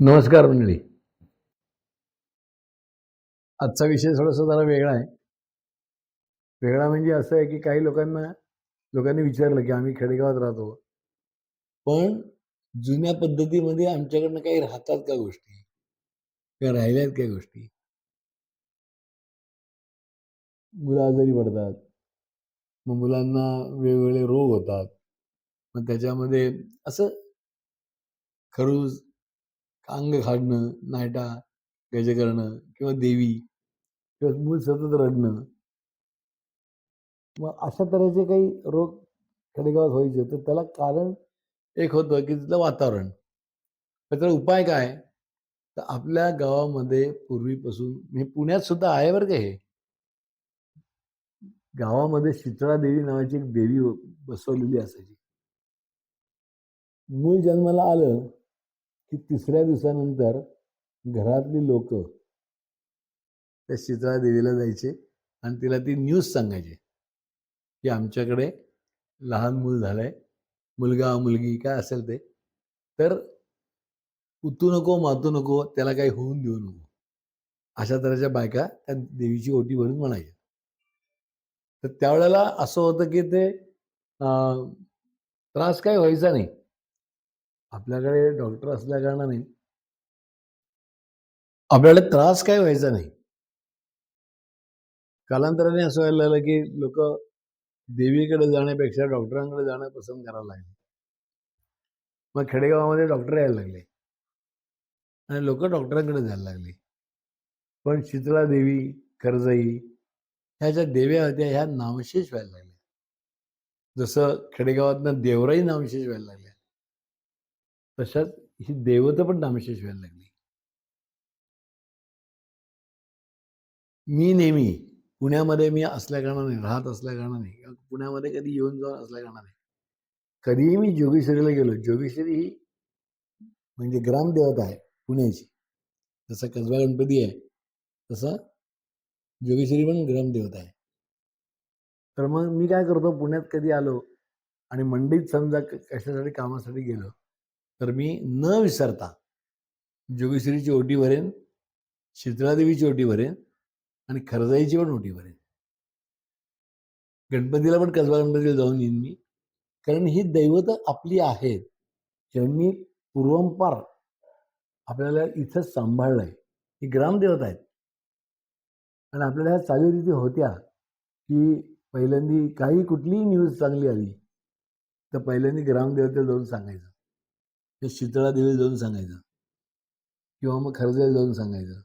नमस्कार मंडळी. आजचा विषय थोडासा जरा वेगळा आहे. वेगळा म्हणजे असं आहे की काही लोकांना लोकांनी विचारलं की आम्ही खेडेगावात राहतो. पण जुन्या पद्धतीमध्ये आमच्याकडनं काही राहतात का गोष्टी? किंवा राहिल्यात काय गोष्टी? मुलं आजारी पडतात. मग मुलांना वेगवेगळे रोग होतात. मग त्याच्यामध्ये असं खरूज अंग खाडणं नायटा गज करणं किंवा देवी किंवा मूल सतत रडणं. मग अशा तऱ्हेचे काही रोग खेडेगावात व्हायचे तर त्याला कारण एक होतं की तिथलं वातावरण. त्याचा उपाय काय? तर आपल्या गावामध्ये पूर्वीपासून हे पुण्यात सुद्धा आहे बरं का हे. गावामध्ये शीतळा देवी नावाची एक देवी बसवलेली असायची. मूल जन्माला आलं की तिसऱ्या दिवसानंतर घरातली लोक त्या शीतळा देवीला जायचे आणि तिला ती न्यूज सांगायचे की आमच्याकडे लहान मूल झालंय मुलगा मुलगी काय असेल ते तर उतू नको मातू नको त्याला काही होऊन देऊ नको. अशा तऱ्हेच्या बायका त्या देवीची ओटी भरून म्हणायच्या. तर त्यावेळेला असं होतं की ते त्रास काही व्हायचा नाही. आपल्याकडे डॉक्टर असल्याकारणाने आपल्याला त्रास काय व्हायचा नाही. कालांतराने असं व्हायला लागलं की लोक देवीकडे जाण्यापेक्षा डॉक्टरांकडे जाणं पसंत करायला लागले. मग खेडेगावामध्ये डॉक्टर यायला लागले. आणि लोक डॉक्टरांकडे जायला लागले. पण शीतळा देवी कर्जई ह्या ज्या देव्या होत्या ह्या नामशेष व्हायला लागल्या. जसं खेडेगावातनं देवराई नामशेष व्हायला लागल्या. तशाच ही देवता पण नामशेष व्हायला लागली. मी नेहमी पुण्यामध्ये मी असल्या कारणाने राहत असल्या कारणाने पुण्यामध्ये कधी येऊन जाऊन असल्या कारणाने कधीही मी जोगेश्वरीला गेलो जोगेश्वरी ही म्हणजे ग्रामदेवता आहे पुण्याची. जसा कसबा गणपती आहे तसा जोगेश्वरी पण ग्रामदेवता आहे. तर मग मी काय करतो पुण्यात कधी आलो आणि मंडईत समजा कशासाठी कामासाठी गेलो तर मी न विसरता जोगेश्वरीची ओटी भरेन शीतळादेवीची ओटी भरेन आणि खरजाईची पण ओटी भरेन गणपतीला पण कसबा गणपतीला जाऊन येईन मी. कारण ही दैवत आपली आहेत ज्यांनी पूर्वंपार आपल्याला इथं सांभाळलंय. ही ग्रामदेवता आहेत. आणि आपल्याला ह्या चालीरीती होत्या की पहिल्यांदी काही कुठलीही न्यूज चांगली आली तर पहिल्यांदी ग्रामदेवतेला जाऊन सांगायचं. ते शीतळा देवीला जाऊन सांगायचं. किंवा मग खरजेला जाऊन सांगायचं.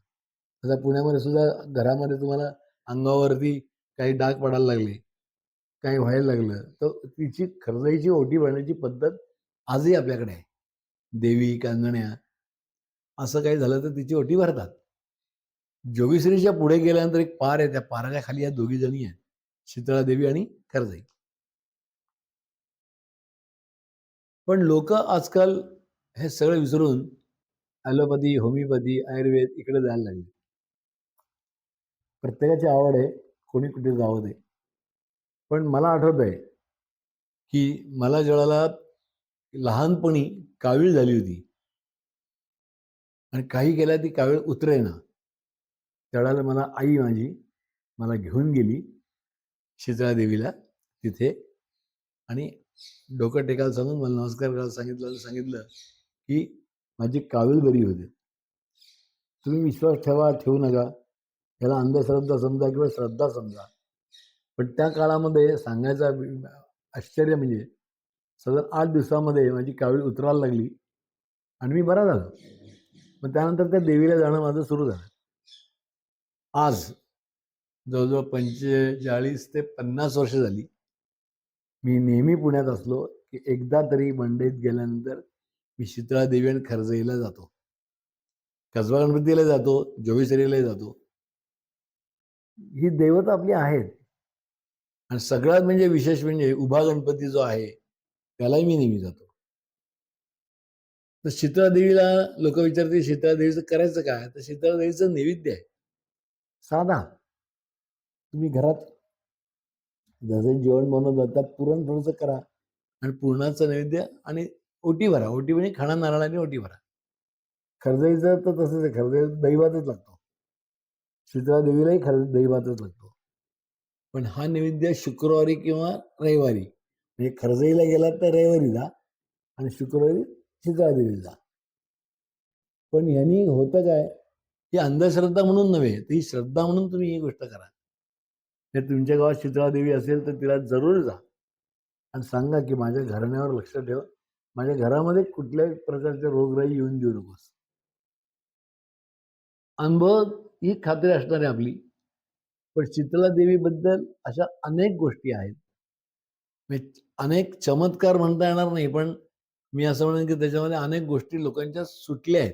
आता पुण्यामध्ये सुद्धा घरामध्ये तुम्हाला अंगावरती काही डाग पडायला लागले काही व्हायला लागलं तर तिची खरजाईची ओटी भरण्याची पद्धत आजही आपल्याकडे आहे. देवी कांगण्या असं काही झालं तर तिची ओटी भरतात. जोगेश्वरीच्या पुढे गेल्यानंतर एक पार आहे त्या पाराच्या खाली या दोघी जणी आहेत शीतळा देवी आणि खरजाई पण लोक आजकाल हे सगळं विसरून ॲलोपॅथी होमिओपॅथी आयुर्वेद इकडे जायला लागले. प्रत्येकाची आवड आहे कोणी कुठे जावं दे. पण मला आठवत आहे की मला ज्यावेळेला लहानपणी कावीळ झाली होती. आणि काही केल्या ती कावीळ उतरेना. त्यावेळेला मला आई माझी मला घेऊन गेली शीतळा देवीला तिथे. आणि डोकं टेकायला सांगून मला नमस्कार करायला सांगितलं सांगितलं की माझी कावीळ बरी होते. तुम्ही विश्वास ठेवा ठेवू नका. याला अंधश्रद्धा समजा किंवा श्रद्धा समजा. पण त्या काळामध्ये सांगायचा आश्चर्य म्हणजे साधारण आठ दिवसामध्ये माझी कावीळ उतरायला लागली आणि मी बरा झालो. मग त्यानंतर त्या देवीला जाणं माझं सुरू झालं. आज जवळजवळ पंचेचाळीस ते पन्नास वर्ष झाली. मी नेहमी पुण्यात असलो की एकदा तरी मंडईत गेल्यानंतर मी शीतळा देवी आणि खरजईला जातो. कसबा गणपतीला जातो जोगेश्वरीला जातो. ही देवता आपली आहेत. आणि सगळ्यात म्हणजे विशेष म्हणजे उभा गणपती जो आहे त्यालाही मी नेहमी जातो. तर शीतळा देवीला लोक विचारते शीतळा देवीचं करायचं काय? तर शीतळा देवीचं नैवेद्य आहे. साधा. तुम्ही घरात जसं जेवण बनवलं त्यात पुरण थोडंसं करा आणि पुरणाचं नैवेद्य आणि ओटी भरा ओटी म्हणजे खाणा नारळाने ओटी भरा. खरदईचा तर तसंच आहे खरदई दैवातच लागतो. शीतळा देवीलाही खर दैवातच लागतो. पण हा नैवेद्य शुक्रवारी किंवा रविवारी म्हणजे खरजईला गेला तर रविवारी जा आणि शुक्रवारी शीतळा देवीला जा पण यांनी होतं काय ही अंधश्रद्धा म्हणून नव्हे तर ही श्रद्धा म्हणून तुम्ही ही गोष्ट करा. जर तुमच्या गावात शीतळा देवी असेल तर तिला जरूर जा. आणि सांगा की माझ्या घराण्यावर लक्ष ठेव. माझ्या घरामध्ये कुठल्याही प्रकारचे रोगराई येऊन देऊ नकोस. अनुभव ही खात्री असणार आहे आपली. पण शीतला देवीबद्दल अशा अनेक गोष्टी आहेत. अनेक चमत्कार म्हणता येणार नाही पण मी असं म्हणेन की त्याच्यामध्ये अनेक गोष्टी लोकांच्या सुटल्या आहेत.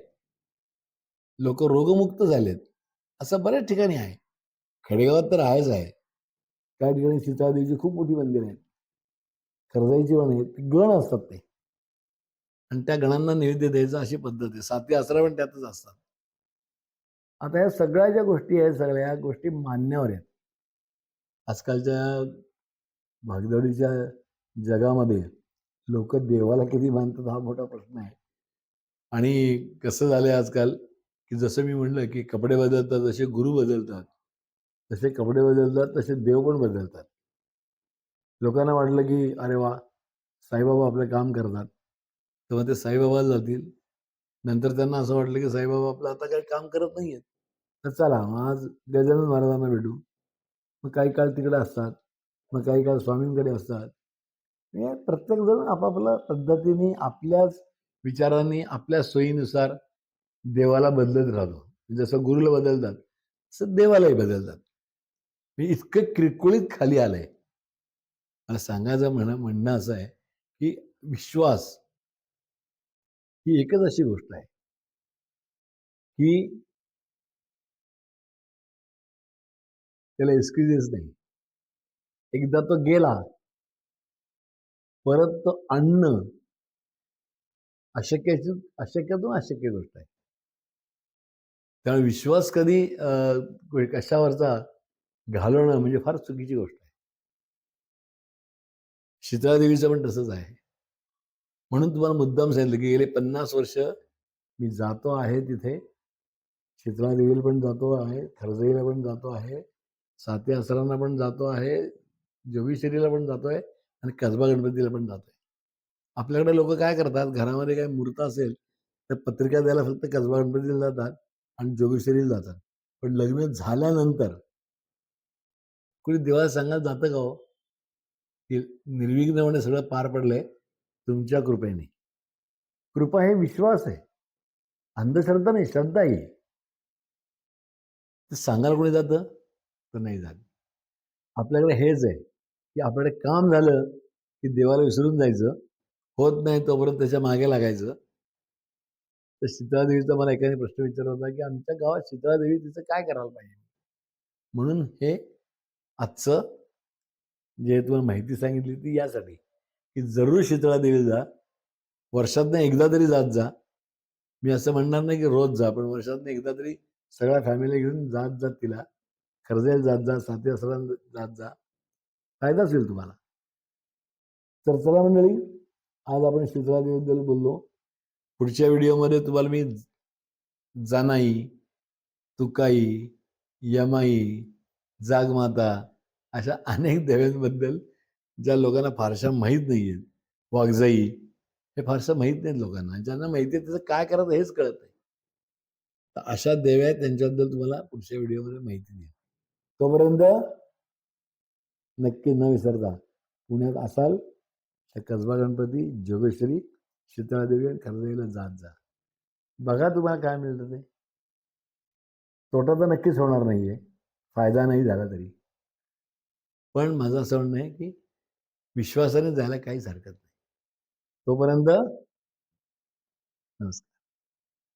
लोक रोगमुक्त झालेत. असं बऱ्याच ठिकाणी आहे. खेडेगावात तर आहेच आहे. त्या ठिकाणी शीतळा देवीची खूप मोठी मंदिर आहेत. कर्जाईची पण आहेत. गण असतात ते. आणि त्या गणांना नैवेद्य द्यायचा अशी पद्धत आहे. सातवी आसरा पण त्यातच असतात. आता या सगळ्या ज्या गोष्टी आहेत सगळ्या गोष्टी मान्यावर आहेत. आजकालच्या भागदौडीच्या जगामध्ये लोक देवाला किती मानतात हा मोठा प्रश्न आहे. आणि कसं झालंय आजकाल की जसं मी म्हणलं की कपडे बदलतात जसे गुरु बदलतात जसे कपडे बदलतात तसे देव पण बदलतात. लोकांना वाटलं की अरे वा साईबाबा आपलं काम करतात. तेव्हा ते साईबाबाला जातील. नंतर त्यांना असं वाटलं की साईबाबा आपलं आता काही काम करत नाहीयेत. तर चला मग आज गजानन महाराजांना भेटू. मग काही काळ तिकडे असतात. मग काही काळ स्वामींकडे असतात. हे प्रत्येक जण आपापल्या पद्धतीने आपल्याच विचारांनी आपल्या सोयीनुसार देवाला बदलत राहतो. म्हणजे जसं गुरुला बदलतात. तसं देवालाही बदलतात. मी इतकं किरकोळीत खाली आलंय. मला सांगायचं म्हण म्हणणं असं आहे की विश्वास ही एकच अशी गोष्ट आहे. की त्याला एक्सक्युजेस नाही. एकदा तो गेला परत तो आणणं अशक्याची अशक्यातून अशक्य गोष्ट आहे. त्यामुळे विश्वास कधी कशावरचा घालवणं म्हणजे फार चुकीची गोष्ट आहे. शीतळादेवीचं पण तसंच आहे. म्हणून तुम्हाला मुद्दाम सांगितलं की गेले पन्नास वर्ष मी जातो आहे तिथे. शीतळा देवीला पण जातो आहे खरजईला पण जातो आहे साते आसरांना पण जातो आहे जोगेश्वरीला पण जातो आहे आणि कसबा गणपतीला पण जातो आहे. आपल्याकडे लोक काय करतात? घरामध्ये काही मूर्त असेल तर पत्रिका द्यायला फक्त कसबा गणपतीला जातात आणि जोगेश्वरीला जातात. पण लग्न झाल्यानंतर कुणी देवाला सांगायला जातं का हो? की निर्विघ्नपणे सगळं पार पडलंय. तुमच्या कृपेने. कृपा हे विश्वास आहे. अंधश्रद्धा नाही श्रद्धा आहे. ते सांगायला कोणी जातं? तर नाही जात. आपल्याकडे हेच आहे की आपल्याकडे काम झालं की देवाला विसरून जायचं. होत नाही तोपर्यंत त्याच्यामागे लागायचं. तर शीतळादेवीचा मला एकाने प्रश्न विचारला होता की आमच्या गावात शीतळा देवी तिचं काय करायला पाहिजे? म्हणून हे आजचं जे तुम्हाला माहिती सांगितली ती यासाठी. की जरूर शीतळा देवीला जा. वर्षातनं एकदा तरी जात जा. मी असं म्हणणार नाही की रोज जा पण वर्षातनं एकदा तरी सगळ्या फॅमिली घेऊन जात जात तिला. खर्जेल जात जा साथी असला जात जा. फायदाच होईल तुम्हाला. तर चला मंडळी आज आपण शीतळा देवीबद्दल बोललो. पुढच्या व्हिडिओमध्ये तुम्हाला मी जानाई तुकाई यमाई जागमाता अशा अनेक देव्यांबद्दल ज्या लोकांना फारशा माहीत नाही आहेत वाघजाई हे फारसं माहीत नाहीत लोकांना. ज्यांना माहिती आहे त्याचं काय करायचं हेच कळत नाही. तर अशा देव्या आहेत त्यांच्याबद्दल तुम्हाला पुढच्या व्हिडिओमध्ये माहिती देईल तोपर्यंत नक्की न विसरता पुण्यात असाल तर कसबा गणपती जोगेश्वरी शीतळादेवी आणि खरदेवीला जात जा. बघा तुम्हाला काय मिळतं ते. तोटा तर नक्कीच होणार नाहीये. फायदा नाही झाला तरी. पण माझं असं म्हणणं आहे की विश्वासाने जायला काहीच हरकत नाही. तोपर्यंत नमस्कार.